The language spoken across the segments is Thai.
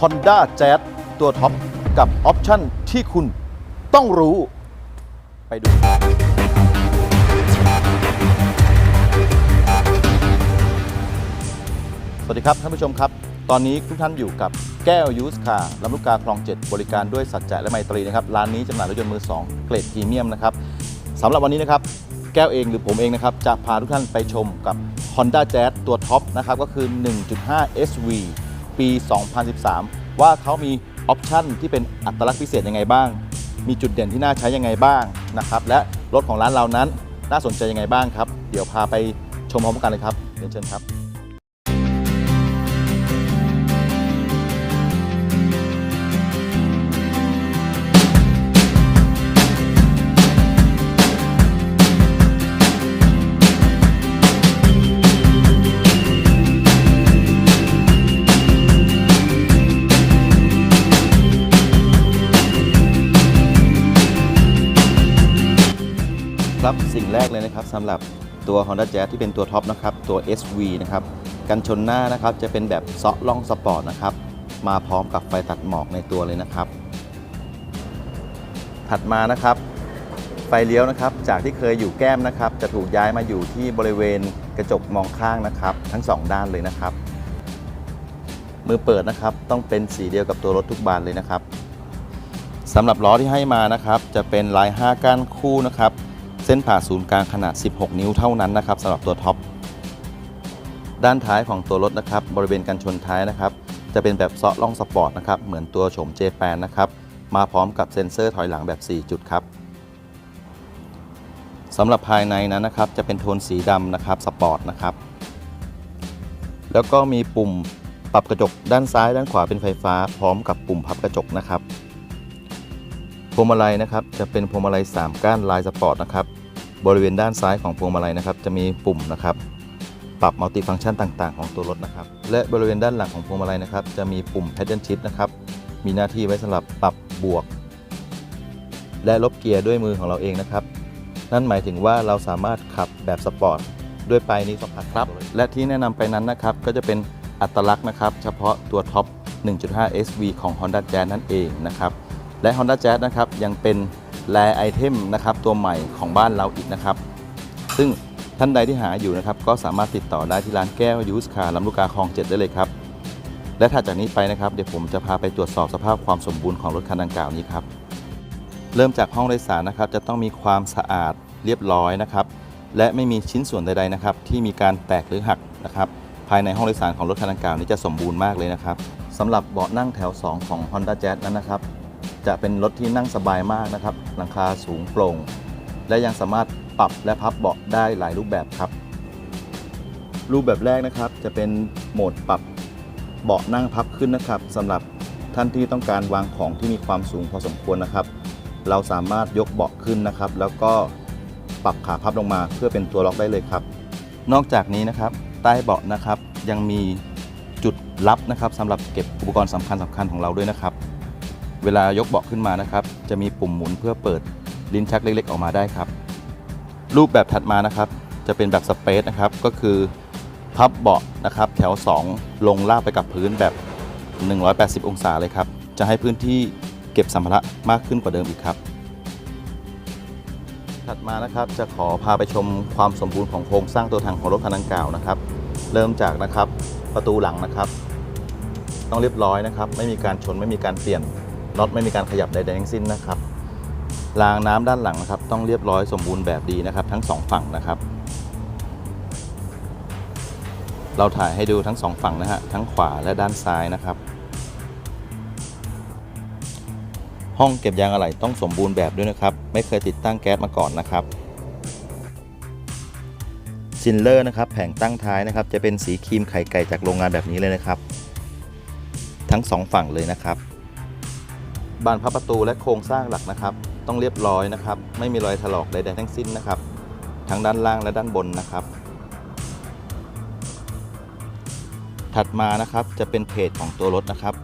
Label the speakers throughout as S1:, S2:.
S1: Honda Jazz ตัวท็อปกับออปชั่นที่คุณต้องรู้ ไปดู สวัสดีครับท่านผู้ชมครับ ตอนนี้ทุกท่านอยู่กับแก้วยูสคาร์ลำลูกกาคลอง 7 บริการด้วยสัจจะและไมตรีนะครับ ร้านนี้จำหน่ายรถยนต์มือ 2 เกรดพรีเมียมนะครับสำหรับวันนี้นะครับ แก้วเองหรือผมเองนะครับ จะพาทุกท่านไปชมกับ Honda Jazz ตัวท็อปนะครับ ก็คือ 1.5 SV ปี 2013 ว่าเขามีออปชันที่เป็นอัตลักษณ์พิเศษยังไงบ้าง มีจุดเด่นที่น่าใช้ยังไงบ้างนะครับ และรถของร้านเรานั้นน่าสนใจยังไงบ้างครับ เดี๋ยวพาไปชมพร้อมกันเลยครับเรียนเชิญครับ งแรกเลยนะครับสำหรับตัว Honda Jazz ที่เป็นตัวท็อปนะครับตัว SV นะครับกันชนหน้านะครับจะเป็นแบบเซาะล่องสปอร์ตนะครับมาพร้อมกับไฟตัดหมอกในตัวเลยนะครับ ถัดมานะครับ ไฟเลี้ยวนะครับ จากที่เคยอยู่แก้มนะครับ จะถูกย้ายมาอยู่ที่บริเวณกระจกมองข้างนะครับ ทั้งสองด้านเลยนะครับ มือเปิดนะครับต้องเป็นสีเดียวกับตัวรถทุกบานเลยนะครับสำหรับล้อที่ให้มานะครับ จะเป็นลาย 5 ก้านคู่นะครับ เส้นผ่าศูนย์กลางขนาด 16 นิ้วเท่านั้นนะครับสำหรับตัวท็อปด้านท้ายของตัวรถนะครับบริเวณกันชนท้ายนะครับ จะเป็นแบบเซาะล่องสปอร์ตนะครับเหมือนตัวโฉมเจแปนนะครับมาพร้อมกับเซ็นเซอร์ถอยหลังแบบ 4 จุดครับสำหรับภายในนั้นนะครับจะเป็นโทนสีดำนะครับสปอร์ตนะครับแล้วก็มีปุ่มปรับกระจกด้านซ้ายด้านขวาเป็นไฟฟ้า พร้อมกับปุ่มพับกระจกนะครับพวงมาลัยนะครับจะเป็นพวงมาลัย 3 ก้านลายสปอร์ตนะครับ บริเวณด้านซ้ายของพวงมาลัยนะครับ จะมีปุ่มนะครับ ปรับมัลติฟังก์ชันต่าง ๆ ของตัวรถนะครับ และบริเวณด้านหลังของพวงมาลัยนะครับ จะมีปุ่ม paddle shift นะครับ มีหน้าที่ไว้สำหรับปรับบวก และลบเกียร์ด้วยมือของเราเองนะครับ นั่นหมายถึงว่าเราสามารถขับแบบสปอร์ตด้วยปลายนิ้วสัมผัสครับ และที่แนะนำไปนั้นนะครับ ก็จะเป็นอัตลักษณ์นะครับ เฉพาะตัวท็อป 1.5 SV ของ Honda Jazz นั่นเองนะครับ และ Honda Jazz นะครับยังเป็น แลไอเทมนะครับตัวใหม่ของบ้านเราอีกนะครับ ซึ่งท่านใดที่หาอยู่นะครับ ก็สามารถติดต่อได้ที่ร้านแก้วยูสคาร์ลำลูกกาคลอง7ได้เลยครับ และถัดจากนี้ไปนะครับ เดี๋ยวผมจะพาไปตรวจสอบสภาพความสมบูรณ์ของรถคันดังกล่าวนี้ครับ เริ่มจากห้องโดยสารนะครับ จะต้องมีความสะอาดเรียบร้อยนะครับ และไม่มีชิ้นส่วนใดๆนะครับ ที่มีการแตกหรือหักนะครับ ภายในห้องโดยสารของรถคันดังกล่าวนี้จะสมบูรณ์มากเลยนะครับสำหรับเบาะนั่งแถว 2 ของ Honda Jazz นั้นนะครับ จะเป็นรถที่นั่งสบายมากนะครับ หลังคาสูงโปร่ง และยังสามารถปรับและพับเบาะได้หลายรูปแบบครับ รูปแบบแรกนะครับจะเป็นโหมดปรับเบาะนั่งพับขึ้นนะครับสำหรับท่านที่ต้องการวางของที่มีความสูงพอสมควรนะครับ เราสามารถยกเบาะขึ้นนะครับ แล้วก็ปรับขาพับลงมาเพื่อเป็นตัวล็อกได้เลยครับ นอกจากนี้นะครับใต้เบาะนะครับยังมีจุดลับนะครับสำหรับเก็บอุปกรณ์สำคัญสคัญของเราด้วยนะครับ เวลายกเบาะขึ้นมานะครับ จะมีปุ่มหมุนเพื่อเปิดลิ้นชักเล็กๆ ออกมาได้ครับ รูปแบบถัดมานะครับ จะเป็นแบบสเปซนะครับ ก็คือพับเบาะนะครับ แถว 2 ลงลาบไปกับพื้นแบบ 180 องศาเลยครับ จะให้พื้นที่เก็บสัมภาระมากขึ้นกว่าเดิมอีกครับ ถัดมานะครับจะขอพาไปชมความสมบูรณ์ของโครงสร้างตัวถังของรถคันดังกล่าวนะครับ เริ่มจากนะครับประตูหลังนะครับ ต้องเรียบร้อยนะครับ ไม่มีการชนไม่มีการเปลี่ยน น็อตไม่มีการขยับใดๆทั้งสิ้นนะครับรางน้ำด้านหลังนะครับ ต้องเรียบร้อยสมบูรณ์แบบดีนะครับ ทั้งสองฝั่งนะครับ เราถ่ายให้ดูทั้งสองฝั่งนะฮะทั้งขวาและด้านซ้ายนะครับ ห้องเก็บยางอะไหล่ต้องสมบูรณ์แบบด้วยนะครับ ไม่เคยติดตั้งแก๊สมาก่อนนะครับซินเลอร์นะครับแผงตั้งท้ายนะครับ จะเป็นสีครีมไข่ไก่จากโรงงานแบบนี้เลยนะครับ ทั้งสองฝั่งเลยนะครับ บานพับประตูและโครงสร้างหลักนะครับ ต้องเรียบร้อยนะครับ ไม่มีรอยถลอกใดๆทั้งสิ้นนะครับ ทั้งด้านล่างและด้านบนนะครับ ถัดมานะครับจะเป็นเพจของตัวรถนะครับ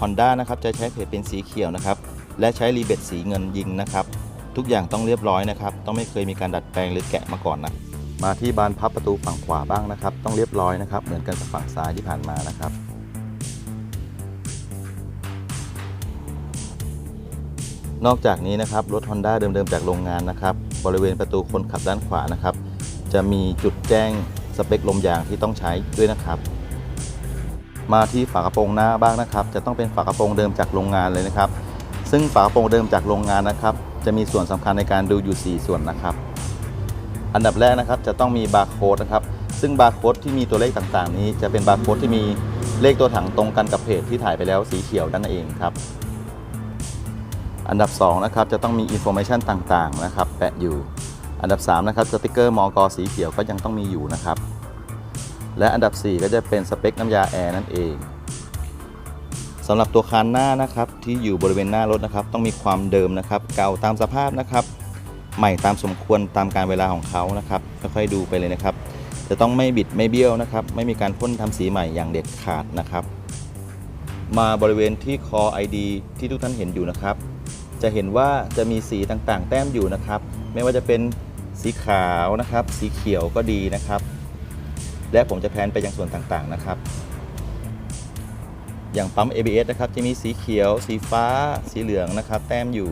S1: Honda นะครับจะใช้เพจเป็นสีเขียวนะครับ และใช้รีเบตสีเงินยิงนะครับ ทุกอย่างต้องเรียบร้อยนะครับ ต้องไม่เคยมีการดัดแปลงหรือแกะมาก่อนนะ มาที่บานพับประตูฝั่งขวาบ้างนะครับ ต้องเรียบร้อยนะครับ เหมือนกันกับฝั่งซ้ายที่ผ่านมานะครับ นอกจากนี้นะครับรถ Honda เดิมๆจากโรงงานนะครับ บริเวณประตูคนขับด้านขวานะครับ จะมีจุดแจ้งสเปคลมยางที่ต้องใช้ด้วยนะครับ มาที่ฝากระโปรงหน้าบ้างนะครับ จะต้องเป็นฝากระโปรงเดิมจากโรงงานเลยนะครับ ซึ่งฝากระโปรงเดิมจากโรงงานนะครับ จะมีส่วนสำคัญในการดูอยู่ 4 ส่วนนะครับ อันดับแรกนะครับจะต้องมีบาร์โค้ดนะครับซึ่งบาร์โค้ดที่มีตัวเลขต่างๆ นี้จะเป็นบาร์โค้ดที่มีเลขตัวถังตรงกันกับเพจที่ถ่ายไปแล้วสีเขียวนั่นเองครับ อันดับ2นะครับจะต้องมีอินโฟเมชันต่างๆนะครับแปะอยู่ อันดับ3นะครับสติกเกอร์มอกสีเขียวก็ยังต้องมีอยู่นะครับ และอันดับ 4 ก็จะเป็นสเปคน้ำยาแอร์นั่นเองสำหรับตัวคานหน้านะครับที่อยู่บริเวณหน้ารถนะครับ ต้องมีความเดิมนะครับ เก่าตามสภาพนะครับ ใหม่ตามสมควรตามการเวลาของเขานะครับค่อยๆดูไปเลยนะครับ จะต้องไม่บิดไม่เบี้ยวนะครับ ไม่มีการพ่นทำสีใหม่อย่างเด็ดขาดนะครับ มาบริเวณที่คอ ID ที่ทุกท่านเห็นอยู่นะครับ จะเห็นว่าจะมีสีต่างๆ แต้มอยู่นะครับ ไม่ว่าจะเป็นสีขาวนะครับ สีเขียวก็ดีนะครับ และผมจะแพนไปยังส่วนต่างๆนะครับ อย่างปั๊ม ABS นะครับจะมีสีเขียว สีฟ้า สีเหลืองนะครับ แต้มอยู่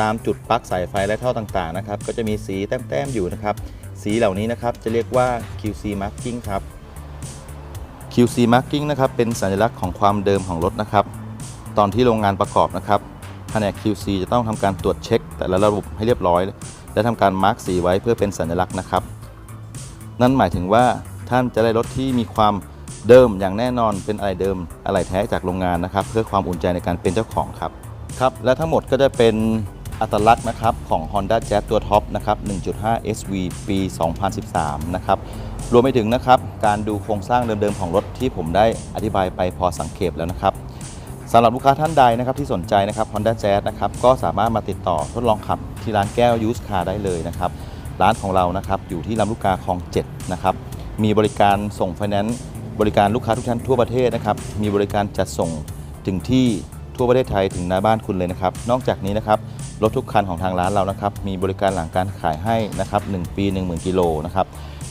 S1: ตามจุดปลั๊กสายไฟและท่อต่างๆนะครับ ก็จะมีสีแต้มๆอยู่นะครับ สีเหล่านี้นะครับจะเรียกว่า QC marking ครับ QC marking นะครับเป็นสัญลักษณ์ของความเดิมของรถนะครับ ตอนที่โรงงานประกอบนะครับ แผนก QC จะต้องทำการตรวจเช็ค แต่ละระบบให้เรียบร้อย และทำการมาร์กสีไว้เพื่อเป็นสัญลักษณ์นะครับ นั่นหมายถึงว่าท่านจะได้รถที่มีความเดิมอย่างแน่นอนเป็นอะไรเดิมอะไรแท้จากโรงงานนะครับ เพื่อความอุ่นใจในการเป็นเจ้าของครับครับ และทั้งหมดก็จะเป็นอัตลักษณ์นะครับของ Honda Jazz ตัวท็อปนะครับ 1.5 SV ปี 2013 นะครับ รวมไปถึงนะครับ การดูโครงสร้างเดิมๆของรถที่ผมได้อธิบายไปพอสังเขปแล้วนะครับ สำหรับลูกค้าท่านใดนะครับที่สนใจนะครับ Honda Jazz นะครับก็สามารถมาติดต่อทดลองขับที่ร้านแก้วยูสคาได้เลยนะครับ ร้านของเรานะครับอยู่ที่ลำลูกกาคลอง7นะครับมีบริการส่งไฟแนนซ์บริการลูกค้าทุกท่านทั่วประเทศนะครับมีบริการจัดส่งถึงที่ทั่วประเทศไทยถึงหน้าบ้านคุณเลยนะครับ นอกจากนี้นะครับรถทุกคันของทางร้านเรานะครับมีบริการหลังการขายให้นะครับ1ปี 10,000กิโลนะครับ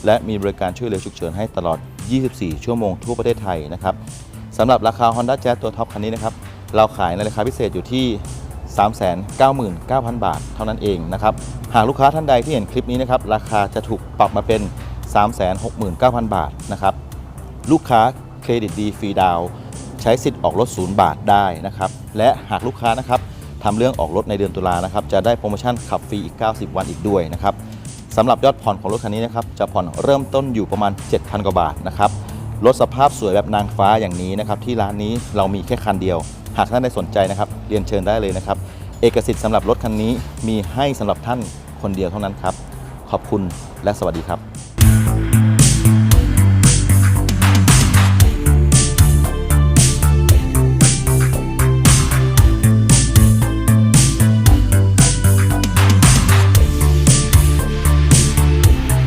S1: และมีบริการช่วยเหลือฉุกเฉินให้ตลอด 24 ชั่วโมงทั่วประเทศไทยนะครับ สำหรับราคา Honda Jazz ตัวท็อปคันนี้นะครับ เราขายในราคาพิเศษอยู่ที่ 399,000 บาท เท่านั้นเองนะครับ หากลูกค้าท่านใดที่เห็นคลิปนี้นะครับ ราคาจะถูกปรับมาเป็น 369,000 บาทนะครับ ลูกค้าเครดิตดีฟรีดาวใช้สิทธิ์ออกรถ 0 บาทได้นะครับ และหากลูกค้านะครับทำเรื่องออกรถในเดือนตุลานะครับ จะได้โปรโมชั่นขับฟรีอีก 90 วันอีกด้วยนะครับสำหรับยอดผ่อนของรถคันนี้นะครับ จะผ่อนเริ่มต้นอยู่ประมาณ 7,000 กว่าบาทนะครับ รถสภาพสวยแบบนางฟ้าอย่างนี้นะครับที่ร้านนี้เรามีแค่คันเดียว หากท่านใดสนใจนะครับ เรียนเชิญได้เลยนะครับ เอกสิทธิ์สำหรับรถคันนี้มีให้สำหรับท่านคนเดียวเท่านั้นครับ ขอบคุณและสวัสดีครับ